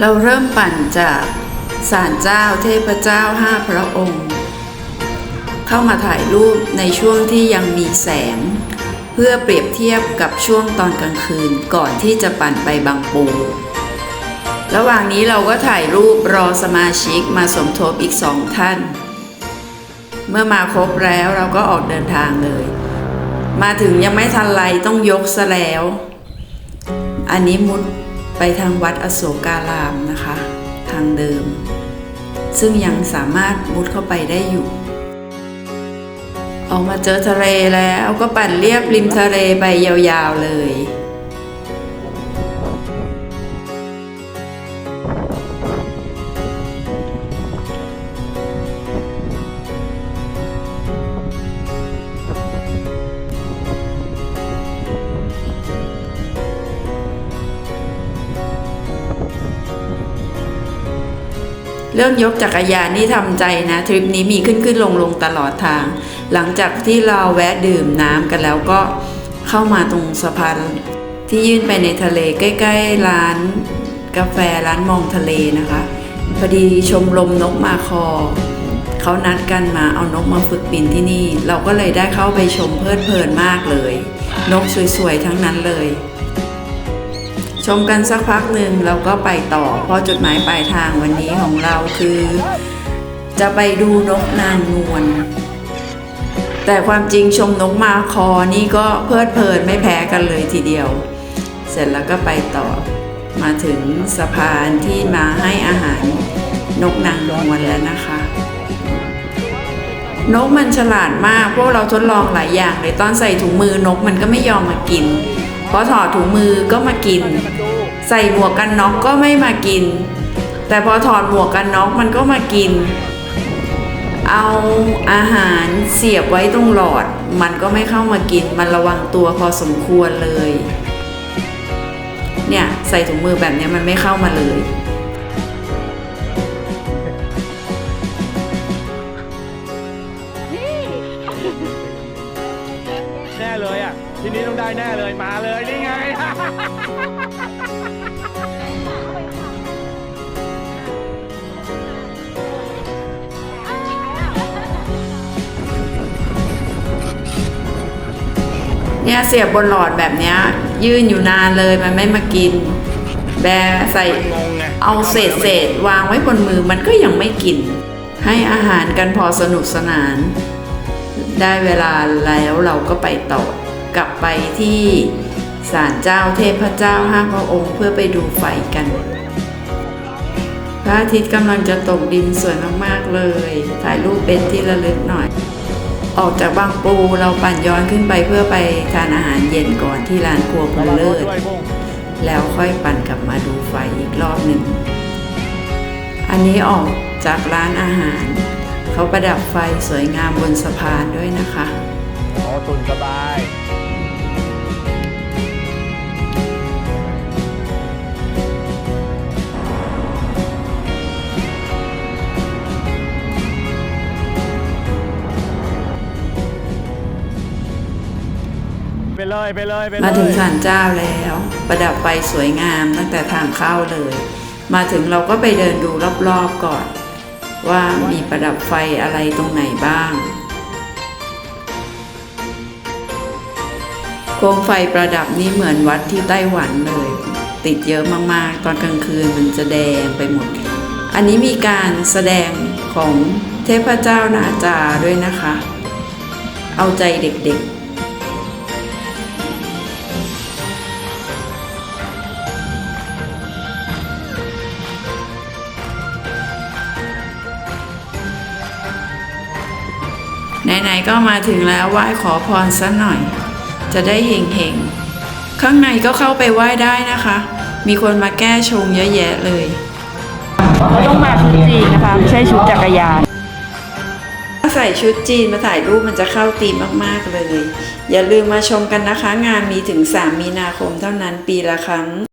เราเริ่มปั่นจากศาลเจ้าเทพเจ้าห้าพระองค์ เข้ามาถ่ายรูปในช่วงที่ยังมีแสง เพื่อเปรียบเทียบกับช่วงตอนกลางคืนก่อนที่จะปั่นไปบางปู ระหว่างนี้เราก็ถ่ายรูปรอสมาชิกมาสมทบอีกสองท่าน เมื่อมาครบแล้วเราก็ออกเดินทางเลย มาถึงยังไม่ทันไรต้องยกซะแล้ว อันนี้มุด ไปทางวัดอโศการามนะคะ ทางเดิม ซึ่งยังสามารถมุดเข้าไปได้อยู่ ออกมาเจอทะเลแล้วก็ปั่นเรียบริมทะเลไปยาวๆเลย เรื่องยกจักรยานนี่ทำใจนะ ทริปนี้มีขึ้นขึ้นลงลงตลอดทาง หลังจากที่เราแวะดื่มน้ำกันแล้วก็เข้ามาตรงสะพานที่ยื่นไปในทะเลใกล้ ๆ ร้านกาแฟร้านมองทะเลนะคะ พอดีชมรมนกมาคอ เขานัดกันมาเอานกมาฝึกบินที่นี่ เราก็เลยได้เข้าไปชมเพลิดเพลินมากเลย นกสวยๆทั้งนั้นเลย ชมกันสักพักหนึ่งเราก็ไปต่อ เพราะจุดหมายปลายทางวันนี้ของเราคือ จะไปดูนกนางนวลแต่ความจริงชมนกมาคอนี่ก็เพลิดเพลินไม่แพ้กันเลยทีเดียว เสร็จแล้วก็ไปต่อ มาถึงสะพานที่มาให้อาหารนกนางนวลแล้วนะคะ นกมันฉลาดมากพวกเราทดลองหลายอย่างเลยตอนใส่ถุงมือนกมันก็ไม่ยอมมากิน อถอดถุงมือก็มากิน ใส่หมวกกันน็อกก็ไม่มากิน แต่พอถอดหมวกกันน็อกมันก็มากิน เอาอาหารเสียบไว้ตรงหลอด มันก็ไม่เข้ามากิน มันระวังตัวพอสมควรเลย เนี่ยใส่ถุงมือแบบเนี้ยมันไม่เข้ามาเลยแน่ เลยอะ ทีนี้ต้องได้แน่เลย มาเลยนี่ไง เนี่ยเสียบบนหลอดแบบเนี้ย ยื่นอยู่นานเลยมันไม่มากิน แบร์ใส่ งงไงเอาเศษเศษวางไว้บนมือมันก็ยังไม่กิน ให้อาหารกันพอสนุกสนาน ได้เวลาแล้วเราก็ไปต่อกลับไปที่ศาลเจ้าเทพเจ้าห้าพระองค์เพื่อไปดูไฟกัน พระอาทิตย์กำลังจะตกดินสวยมากๆเลย ถ่ายรูปเป็นที่ระลึกหน่อย ออกจากบางปูเราปั่นย้อนขึ้นไปเพื่อไปทานอาหารเย็นก่อนที่ร้านครัวบุญเลิศแล้วค่อยปั่นกลับมาดูไฟอีกรอบหนึ่ง อันนี้ออกจากร้านอาหาร เขาประดับไฟสวยงามบนสะพานด้วยนะคะอ๋อตุนสบายไปเลยไปเลยไปเลยมาถึงศาลเจ้าแล้ว ประดับไฟสวยงามตั้งแต่ทางเข้าเลย มาถึงเราก็ไปเดินดูรอบๆก่อน ว่ามีประดับไฟอะไรตรงไหนบ้าง โคมไฟประดับนี้เหมือนวัดที่ไต้หวันเลย ติดเยอะมากๆ ตอนกลางคืนมันจะแดงไปหมด อันนี้มีการแสดงของเทพเจ้านาจาด้วยนะคะ เอาใจเด็กๆ ไหนๆก็มาถึงแล้วไหว้ขอพรสักหน่อย จะได้เฮงๆ ข้างในก็เข้าไปไหว้ได้นะคะ มีคนมาแก้ชงเยอะแยะเลยต้องมาชุดจีนนะคะไม่ใช่ชุดจักรยาน ถ้าใส่ชุดจีนมาถ่ายรูปมันจะเข้าธีมมากๆเลย อย่าลืมมาชมกันนะคะ งานมีถึง 3 มีนาคมเท่านั้นปีละครั้ง